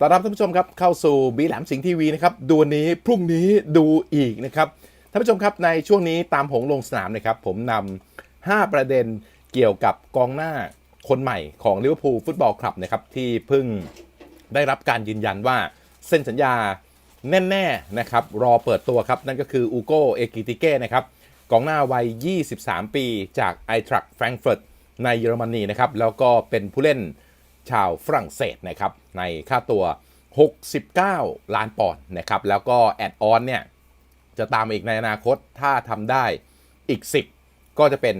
ต้อนรับท่านผู้ชมครับเข้าสู่บีแหลมสิงห์ทีวีนะครับดูนี้พรุ่งนี้ดูอีกนะครับท่านผู้ชมครับในช่วงนี้ตามหงลงสนามนะครับผมนำ5ประเด็นเกี่ยวกับกองหน้าคนใหม่ของลิเวอร์พูลฟุตบอลคลับนะครับที่เพิ่งได้รับการยืนยันว่าเซ็นสัญญาแน่ๆนะครับรอเปิดตัวครับ นั่นก็คืออูโกเอกิติเก้นะครับกองหน้าวัย 23 ปีจากไอทรัคแฟรงก์เฟิร์ตในเยอรมนีนะครับแล้วก็เป็นผู้เล่น ชาวฝรั่งเศสนะครับในค่าตัว 69 ล้านปอนด์นะครับแล้วก็แอดออนเนี่ยจะตามมาอีกในอนาคตถ้าทำได้อีก 10 ก็จะเป็น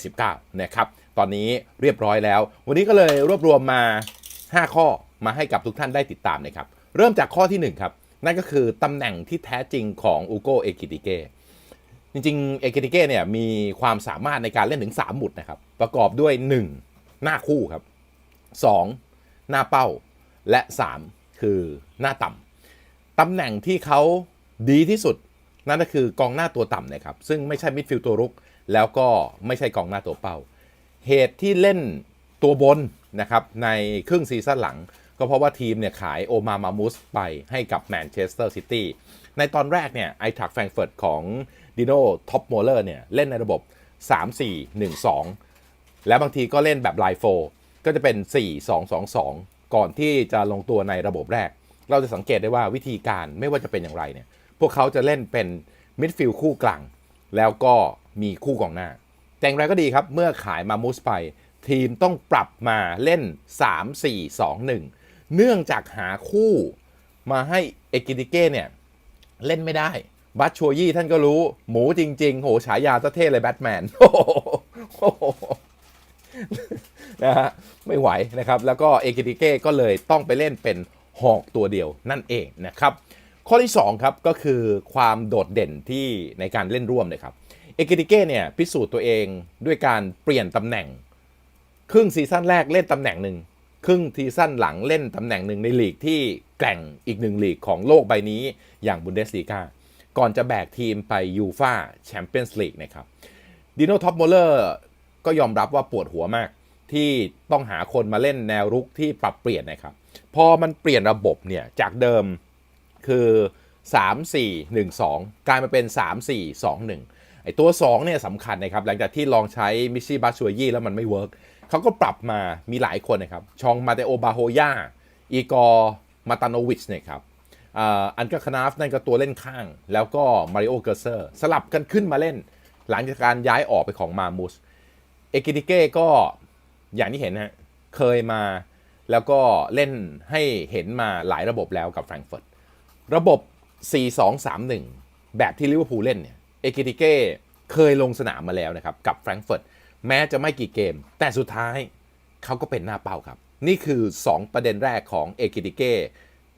79 นะครับ ตอนนี้เรียบร้อยแล้ว วันนี้ก็เลยรวบรวมมา 5 ข้อมาให้กับทุกท่านได้ติดตามนะครับ เริ่มจากข้อที่ 1 ครับ นั่นก็คือตำแหน่งที่แท้จริงของอูโกเอกิติเกจริงๆ เอเกติเกเนี่ยมีความสามารถในการเล่นถึง 3 หมุดนะครับ ประกอบด้วย 1 หน้าคู่ครับ 2. หน้าเป้า และ 3 คือหน้าต่ำตำแหน่งที่เขาดีที่สุด นั่นก็คือกองหน้าตัวต่ำนะครับ ซึ่งไม่ใช่มิดฟิลด์ตัวรุก แล้วก็ไม่ใช่กองหน้าตัวเป้า เหตุที่เล่นตัวบนนะครับในครึ่งซีซั่นหลัง ก็เพราะว่าทีมเนี่ยขายโอมามามุสไปให้กับแมนเชสเตอร์ซิตี้ในตอนแรกเนี่ยไอทักแฟรงเฟิร์ตของดิโนท็อปโมเลอร์เนี่ยเล่นในระบบ 3-4-1-2 และบางทีก็เล่นแบบไลโฟ ก็จะเป็น 4-2-2-2 ก่อนที่จะลงตัวในระบบแรก เราจะสังเกตได้ว่าวิธีการไม่ว่าจะเป็นอย่างไรเนี่ย พวกเขาจะเล่นเป็นมิดฟิลด์คู่กลาง แล้วก็มีคู่กองหน้า แต่อย่างไรก็ดีครับ เมื่อขายมามูสไป ทีมต้องปรับมาเล่น 3-4-2-1 เนื่องจากหาคู่มาให้เอกิติเก้เนี่ยเล่นไม่ได้ บัตชัวยี่ท่านก็รู้ หมูจริง ๆ โหฉายาเท่เลยแบทแมนโอ้โหโอ้โห นะฮะไม่ไหวนะครับ แล้วก็เอกิติเก้ก็เลยต้องไปเล่นเป็นหอกตัวเดียวนั่นเองนะครับ ข้อที่2ครับก็คือความโดดเด่นที่ในการเล่นร่วมนะครับเอกิติเก้เนี่ยพิสูจน์ตัวเองด้วยการเปลี่ยนตำแหน่ง ครึ่งซีซั่นแรกเล่นตำแหน่งหนึ่งครึ่งซีซั่นหลังเล่นตำแหน่งหนึ่งในลีกที่แกร่งอีกหนึ่งลีกของโลกใบนี้อย่างบุนเดสลีกาก่อนจะแบกทีมไปยูฟาแชมเปี้ยนส์ลีกนะครับดิโนท็อปโมเลอร์ ก็ยอมรับว่าปวดหัวมาก ที่ต้องหาคนมาเล่นแนวรุกที่ปรับเปลี่ยนนะครับพอมันเปลี่ยนระบบเนี่ยจากเดิมคือ 3 4 1 2 กลายมาเป็น 3 4 2 1ไอตัว2เนี่ยสำคัญนะครับ หลังจากที่ลองใช้มิชชี่บาชัวยี่แล้วมันไม่เวิร์กเขาก็ปรับมามีหลายคนนะครับ ชองมาเตโอบาโฮยาอีกอร์มาตานวิชเนี่ยครับอันกาคนาฟนั่นก็ตัวเล่นข้าง แล้วก็มาริโอเกอร์เซอร์ สลับกันขึ้นมาเล่น หลังจากการย้ายออกไปของมามุส เอกิติเก้ก็อย่างที่เห็นนะฮะเคยมาแล้วก็เล่นให้เห็นมาหลายระบบแล้วกับแฟรงก์เฟิร์ตระบบ 4-2-3-1 แบบที่ลิเวอร์พูลเล่นเนี่ยเอกิติเก้เคยลงสนามมาแล้วนะครับ กับแฟรงก์เฟิร์ตแม้จะไม่กี่เกม แต่สุดท้ายเขาก็เป็นหน้าเป้าครับ นี่คือ 2 ประเด็นแรกของเอกิติเก้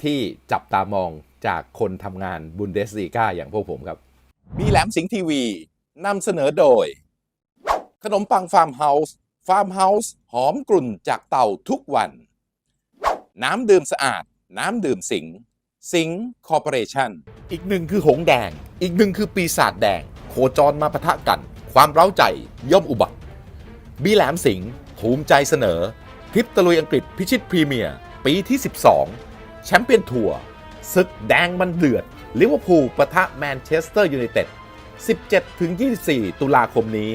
ที่จับตามองจากคนทำงานบุนเดสลีกาอย่างพวกผมครับ มีแหลมสิงห์ทีวีนำเสนอโดย ขนมปังฟาร์มเฮาส์ฟาร์มเฮาส์หอมกลุ่นจากเต่าทุกวัน น้ำดื่มสะอาด น้ำดื่มสิง สิงคอร์ปอเรชั่น อีกหนึ่งคือหงแดง อีกหนึ่งคือปีศาจแดง โคจรมาปะทะกัน ความเร้าใจย่อมอุบัติ บีแหลมสิงห์ภูมิใจเสนอทริปตะลุยอังกฤษพิชิตพรีเมียร์ปีที่ 12 แชมเปี้ยนทัวร์ศึกแดงมันเดือดลิเวอร์พูลปะทะแมนเชสเตอร์ยูไนเต็ด17-24 ตุลาคมนี้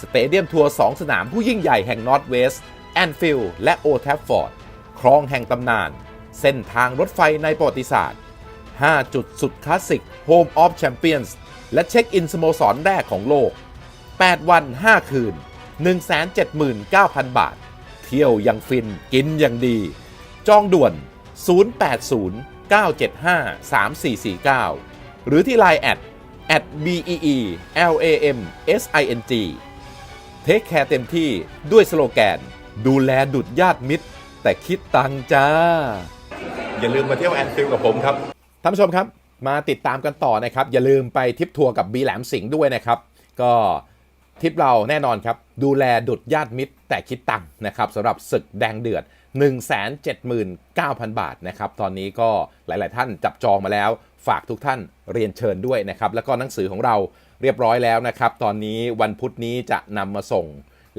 สเตเดียมทัวร์2สนามผู้ยิ่งใหญ่แห่งนอร์ทเวสต์แอนฟิลด์และโอแทฟฟอร์ดครองแห่งตำนาน เส้นทางรถไฟในประวัติศาสตร์ 5 จุดสุดคลาสสิก Home of Champions และเช็คอินสโมสรแรกของโลก 8 วัน 5 คืน 179,000 บาท เที่ยวอย่างฟินกินอย่างดี จองด่วน 080 975 3449 หรือที่ Line แอด at bee lam sing เทคแคร์เต็มที่ด้วยสโลแกน ดูแลดุดญาติมิตร แต่คิดตังค์จ้า อย่าลืมมาเที่ยวแอนฟิลกับผมครับ ท่านผู้ชมครับ มาติดตามกันต่อนะครับ อย่าลืมไปทริปทัวร์กับบีแหลมสิงห์ด้วยนะครับ ก็ทริปเราแน่นอนครับ ดูแลดุดญาติมิตร แต่คิดตังค์นะครับสำหรับศึกแดงเดือด 179,000 บาทนะครับ ตอนนี้ก็หลาย ๆ ท่านจับจองมาแล้ว ฝากทุกท่านเรียนเชิญด้วยนะครับ แล้วก็หนังสือของเรา เรียบร้อยแล้วนะครับ ตอนนี้วันพุธนี้จะนำมาส่ง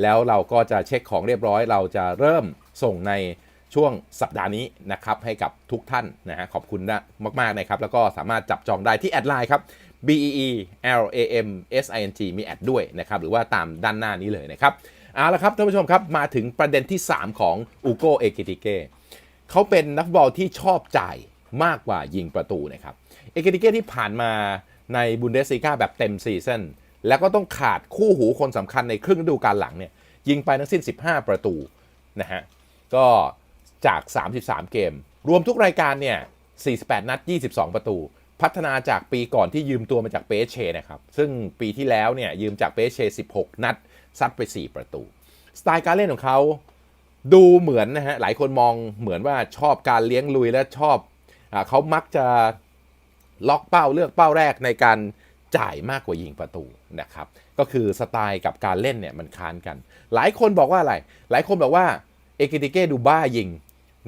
แล้วเราก็จะเช็คของเรียบร้อย เราจะเริ่มส่งในช่วงสัปดาห์นี้นะครับให้กับทุกท่านนะฮะขอบคุณนะมากๆนะครับ แล้วก็สามารถจับจองได้ที่แอดไลน์ครับ B E E L A M S I N G มีแอดด้วยนะครับ หรือว่าตามด้านหน้านี้เลยนะครับเอาละครับท่านผู้ชมครับมาถึงประเด็นที่ 3 ของอูโกเอกิติเกเขาเป็นนักบอลที่ชอบจ่ายมากกว่ายิงประตูนะครับเอกิติเกที่ผ่านมา ในบุนเดสซีกาแบบเต็มซีซั่นแล้วก็ต้องขาดคู่หูคนสำคัญในครึ่งฤดูกาลหลังเนี่ยยิงไปทั้งสิ้น 15 ประตูนะฮะก็จาก 33 เกม รวมทุกรายการเนี่ย 48 นัด 22 ประตู พัฒนาจากปีก่อนที่ยืมตัวมาจากเปเชนะครับ ซึ่งปีที่แล้วเนี่ยยืมจากเปเช 16 นัด ซัดไป 4 ประตู สไตล์การเล่นของเขาดูเหมือนนะฮะ หลายคนมองเหมือนว่าชอบการเลี้ยงลุยและชอบอเขามักจะ ล็อกเป้าเลือกเป้าแรกในการจ่ายมากกว่ายิงประตูนะครับ ก็คือสไตล์กับการเล่นเนี่ยมันค้านกัน หลายคนบอกว่าอะไร หลายคนบอกว่าเอกิติเก้ดูบ้ายิง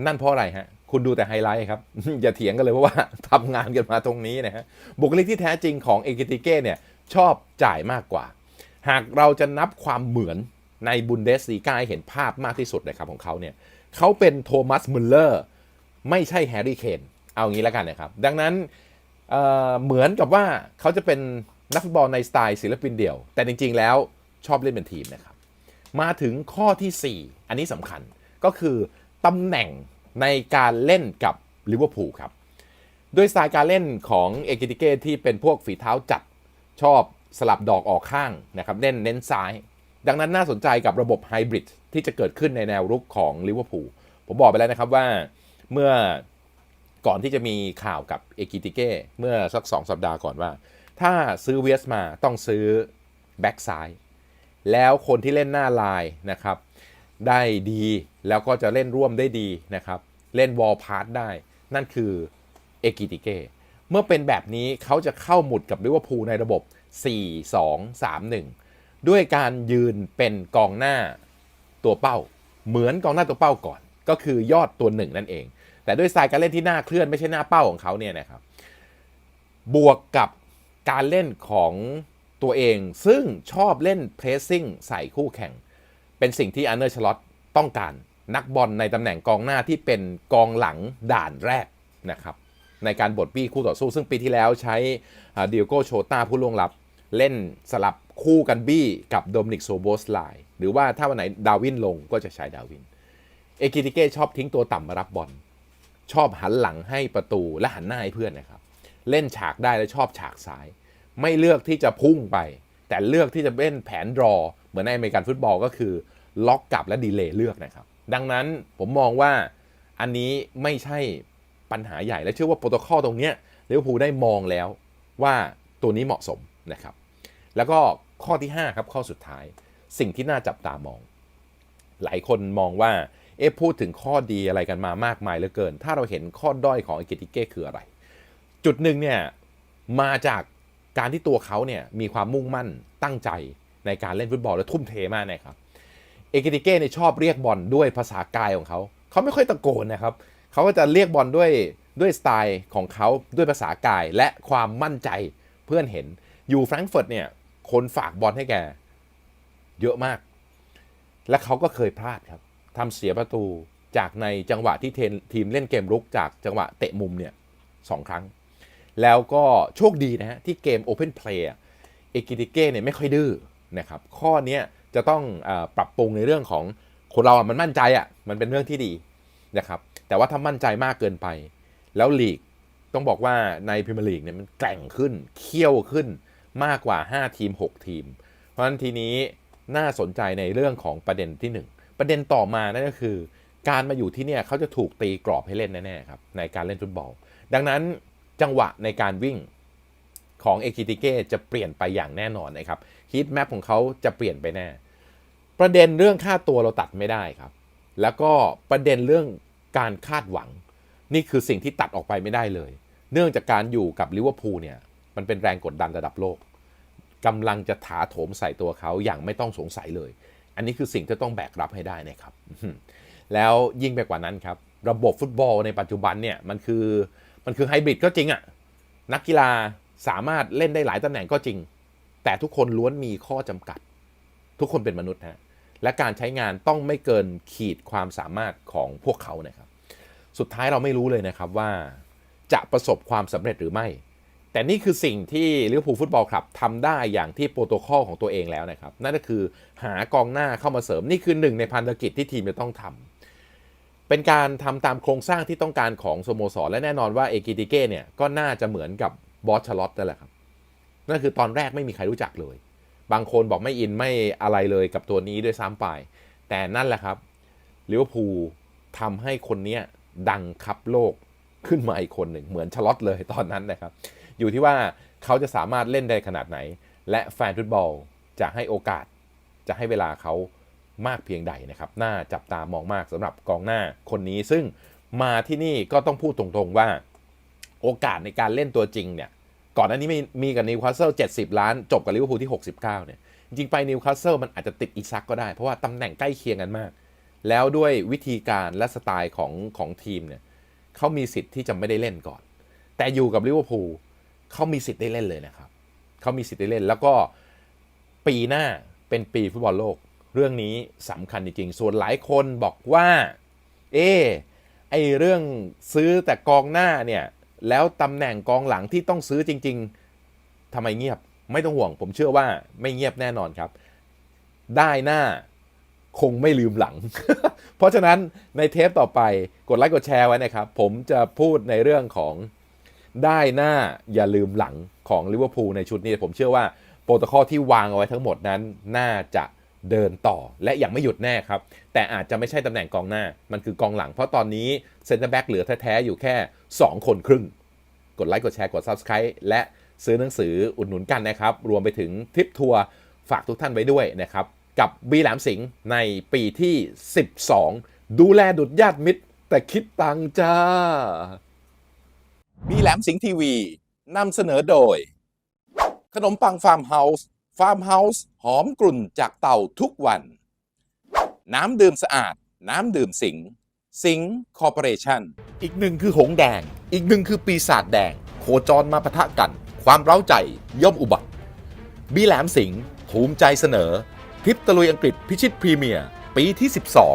นั่นเพราะอะไรฮะ คุณดูแต่ไฮไลท์ครับ อย่าเถียงกันเลยเพราะว่าทำงานกันมาตรงนี้นะฮะ บุคลิกที่แท้จริงของเอกิติเก้เนี่ยชอบจ่ายมากกว่า หากเราจะนับความเหมือนในบุนเดสลีกาให้เห็นภาพมากที่สุดนะครับของเขาเนี่ยเขาเป็นโทมัสมุลเลอร์ไม่ใช่แฮร์รี่เคนเอางี้แล้วกันนะครับ ดังนั้น เเหมือนกับว่าเขาจะเป็นนักฟุตบอลในสไตล์ศิลปินเดี่ยว แต่จริง ๆ แล้วชอบเล่นเป็นทีมนะครับ มาถึงข้อทีสี่ 4 อันนี้สำคัญก็คือตำแหน่งในการเล่นกับลิเวอร์พูลครับด้วยสไตล์การเล่นของเอกิติเกที่เป็นพวกฝีเท้าจัดชอบสลับดอกออกข้างนะครับเล่นเน้นซ้าย ดังนั้นน่าสนใจกับระบบไฮบริดที่จะเกิดขึ้นในแนวรุกของลิเวอร์พูลผมบอกไปแล้วนะครับว่าเมื่อ ก่อนที่จะมีข่าวกับเอกิติเกเมื่อสักสองสัปดาห์ก่อนว่า ถ้าซื้อเวสมาต้องซื้อแบ็กซ้ายแล้วคนที่เล่นหน้าลายนะครับ ได้ดีแล้วก็จะเล่นร่วมได้ดีนะครับ เล่นวอลพาร์ตได้ นั่นคือเอกิติเกเมื่อเป็นแบบนี้เขาจะเข้าหมุดกับลิเวอร์พูลในระบบ 4 2 3 1 ด้วยการยืนเป็นกองหน้าตัวเป้า เหมือนกองหน้าตัวเป้าก่อน ก็คือยอดตัวหนึ่งนั่นเอง แต่ด้วยสไตล์การเล่นที่หน้าเคลื่อนไม่ใช่หน้าเป้าของเขาเนี่ยนะครับบวกกับการเล่นของตัวเอง ซึ่งชอบเล่นเพรสซิ่งใส่คู่แข่ง เป็นสิ่งที่อันเนอร์ชลอตต้องการนักบอลในตำแหน่งกองหน้าที่เป็นกองหลังด่านแรกนะครับในการบดบี้คู่ต่อสู้ ซึ่งปีที่แล้วใช้ดิโอโกโชตาผู้ล่วงลับ เล่นสลับคู่กันบี้กับโดมนิกโซโบสไลหรือว่าถ้าวันไหนดาวินลงก็จะใช้ดาวิน เอกิติเก้ชอบทิ้งตัวต่ำมารับบอล ชอบหันหลังให้ประตูและหันหน้าให้เพื่อนนะครับ เล่นฉากได้และชอบฉากซ้าย ไม่เลือกที่จะพุ่งไป แต่เลือกที่จะเล่นแผนรอ เหมือนในอเมริกันฟุตบอลก็คือ ล็อกกลับและดีเลย์เลือกนะครับ ดังนั้นผมมองว่าอันนี้ไม่ใช่ปัญหาใหญ่และเชื่อว่าโปรโตคอลตรงนี้ยลิเวอร์พูลได้มองแล้วว่าตัวนี้เหมาะสมนะครับ แล้วก็ข้อที่5ครับข้อสุดท้าย สิ่งที่น่าจับตามอง หลายคนมองว่า เอ๊ะพูดถึงข้อดีอะไรกันมามากมายเหลือเกิน ถ้าเราเห็นข้อด้อยของอิกิติเก้คืออะไร จุดหนึ่งเนี่ยมาจากการที่ตัวเขาเนี่ยมีความมุ่งมั่นตั้งใจในการเล่นฟุตบอลและทุ่มเทมากนะครับเอกิติเก้เนี่ยชอบเรียกบอลด้วยภาษากายของเขา เขาไม่ค่อยตะโกนนะครับ เขาก็จะเรียกบอลด้วยด้วยสไตล์ของเขาด้วยภาษากายและความมั่นใจเพื่อนเห็นอยู่แฟรงก์เฟิร์ตเนี่ยคนฝากบอลให้แก เยอะมาก และเขาก็เคยพลาดครับ ทำเสียประตูจากในจังหวะที่ท,ทีมเล่นเกมรุกจากจังหวะเตะมุมเนี่ยสองครั้ง แล้วก็โชคดีนะฮะที่เกม Open Play เอกิติเก้เนี่ยไม่ค่อยดื้อนะครับข้อนี้จะต้องอปรับปรุงในเรื่องของคนเราอะมันมั่นใจอะ่ะมันเป็นเรื่องที่ดีนะครับแต่ว่าถ้ามั่นใจมากเกินไป แล้วลีกต้องบอกว่าในพรีเมียร์ลีกเนี่ยมันแกร่งขึ้นเคี่ยวขึ้นมากกว่า 5 ทีม 6 ทีม เพราะฉะนั้นทีนี้น่าสนใจในเรื่องของประเด็นที่ 1 ประเด็นต่อมานั่นก็คือ การมาอยู่ที่เนี่ยเขาจะถูกตีกรอบให้เล่นแน่ๆครับในการเล่นฟุตบอล ดังนั้นจังหวะในการวิ่งของเอกิติเก้จะเปลี่ยนไปอย่างแน่นอนนะครับฮีทแมปของเขาจะเปลี่ยนไปแน่ ประเด็นเรื่องค่าตัวเราตัดไม่ได้ครับ แล้วก็ประเด็นเรื่องการคาดหวัง นี่คือสิ่งที่ตัดออกไปไม่ได้เลย เนื่องจากการอยู่กับลิเวอร์พูลเนี่ยมันเป็นแรงกดดันระดับโลกกำลังจะถาโถมใส่ตัวเขาอย่างไม่ต้องสงสัยเลย อันนี้คือสิ่งที่ต้องแบกรับให้ได้นะครับ แล้วยิ่งไปกว่านั้นครับ ระบบฟุตบอลในปัจจุบันเนี่ยมันคือมันคือไฮบริดก็จริงอะนักกีฬาสามารถเล่นได้หลายตำแหน่งก็จริง แต่ทุกคนล้วนมีข้อจำกัด ทุกคนเป็นมนุษย์ฮะและการใช้งานต้องไม่เกินขีดความสามารถของพวกเขานะครับ สุดท้ายเราไม่รู้เลยนะครับว่าจะประสบความสำเร็จหรือไม่ แต่นี่คือสิ่งที่ลิเวอร์พูลฟุตบอลคลับทำได้อย่างที่โปรโตคอลของตัวเองแล้วนะครับ นั่นก็คือหากองหน้าเข้ามาเสริมนี่คือหนึ่งในพันธกิจที่ทีมจะต้องทำเป็นการทำตามโครงสร้างที่ต้องการของสโมสรและแน่นอนว่าเอกิติเก้เนี่ยก็น่าจะเหมือนกับบอสชลอตนั่นแหละครับนั่นคือตอนแรกไม่มีใครรู้จักเลย บางคนบอกไม่อินไม่อะไรเลยกับตัวนี้ด้วยซ้ำไป แต่นั่นแหละครับลิเวอร์พูลทำให้คนนี้ดังคับโลกขึ้นมาอีกคนหนึ่งเหมือนชลอตเลยตอนนั้นนะครับ อยู่ที่ว่าเขาจะสามารถเล่นได้ขนาดไหน และแฟนฟุตบอลจะให้โอกาสจะให้เวลาเขามากเพียงใดนะครับ น่าจับตามองมากสำหรับกองหน้าคนนี้ ซึ่งมาที่นี่ก็ต้องพูดตรงๆว่า โอกาสในการเล่นตัวจริงเนี่ย ก่อนหน้านี้มีมีกับนิวคาสเซิล70 ล้าน จบกับลิเวอร์พูลที่ 69 เนี่ย จริงไปนิวคาสเซิลมันอาจจะติดอีซักก็ได้ เพราะว่าตำแหน่งใกล้เคียงกันมาก แล้วด้วยวิธีการและสไตล์ของของทีมเนี่ยเขามีสิทธิ์ที่จะไม่ได้เล่นก่อน แต่อยู่กับลิเวอร์พูล เขามีสิทธิ์ได้เล่นเลยนะครับเขามีสิทธิ์ได้เล่น แล้วก็ปีหน้าเป็นปีฟุตบอลโลก เรื่องนี้สำคัญจริงๆ ส่วนหลายคนบอกว่า เอไอเรื่องซื้อแต่กองหน้าเนี่ยแล้วตำแหน่งกองหลังที่ต้องซื้อจริง ๆทำไมเงียบ ไม่ต้องห่วง ผมเชื่อว่าไม่เงียบแน่นอนครับ ได้หน้าคงไม่ลืมหลัง เพราะฉะนั้นในเทปต่อไปกดไลค์กดแชร์ไว้นะครับ ผมจะพูดในเรื่องของ ได้หน้าอย่าลืมหลังของลิเวอร์พูลในชุดนี้ ผมเชื่อว่าโปรโตคอลที่วางเอาไว้ทั้งหมดนั้น น่าจะเดินต่อและยังไม่หยุดแน่ครับ แต่อาจจะไม่ใช่ตำแหน่งกองหน้า มันคือกองหลัง เพราะตอนนี้เซนเตอร์แบ็กเหลือแท้ๆอยู่แค่ 2 คนครึ่ง กดไลค์กดแชร์กด Subscribe และซื้อหนังสืออุดหนุนกันนะครับ รวมไปถึงทริปทัวร์ฝากทุกท่านไว้ด้วยนะครับ กับบีแหลมสิงห์ในปีที่ 12 ดูแลดุดญาติมิตร แต่คิดตังจ้า บีแหลมสิงห์ทีวีนำเสนอโดย ขนมปังฟาร์มเฮาส์ฟาร์มเฮาส์หอมกลุ่นจากเต่าทุกวัน น้ำดื่มสะอาด น้ำดื่มสิงห์สิงห์คอร์ปอเรชั่น อีกหนึ่งคือหงแดง อีกหนึ่งคือปีศาจแดง โคจรมาปะทะกัน ความเร้าใจย่อมอุบัติ บีแหลมสิงห์ภูมิใจเสนอ ทริปตะลุยอังกฤษพิชิตพรีเมียร์ปีที่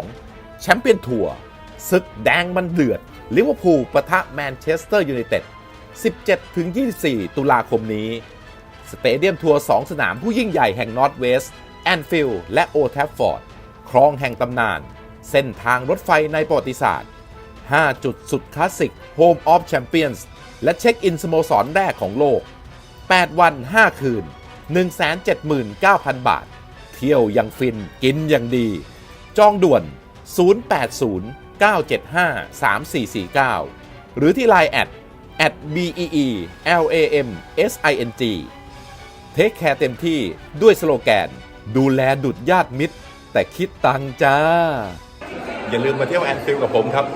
12 แชมเปี้ยนทัวร์ศึกแดงมันเดือด ลิเวอร์พูลปะทะแมนเชสเตอร์ยูไนเต็ด 17-24 ตุลาคมนี้ สเตเดียมทัวร์2สนามผู้ยิ่งใหญ่แห่งนอร์ทเวสต์แอนฟิลด์และโอแทฟฟอร์ดครองแห่งตำนาน เส้นทางรถไฟในประวัติศาสตร์ 5 จุดสุดคลาสสิก Home of Champions และเช็คอินสโมสรแรกของโลก 8 วัน 5 คืน 179,000 บาท เที่ยวยังฟินกินอย่างดี จองด่วน 080 975 3449 หรือที่ Line แอด at BEE LAM SING เทคแคร์เต็มที่ด้วยสโลแกน ดูแลดุดญาติมิตร แต่คิดตังจ้า อย่าลืมมาเที่ยวแอนฟิลกับผมครับ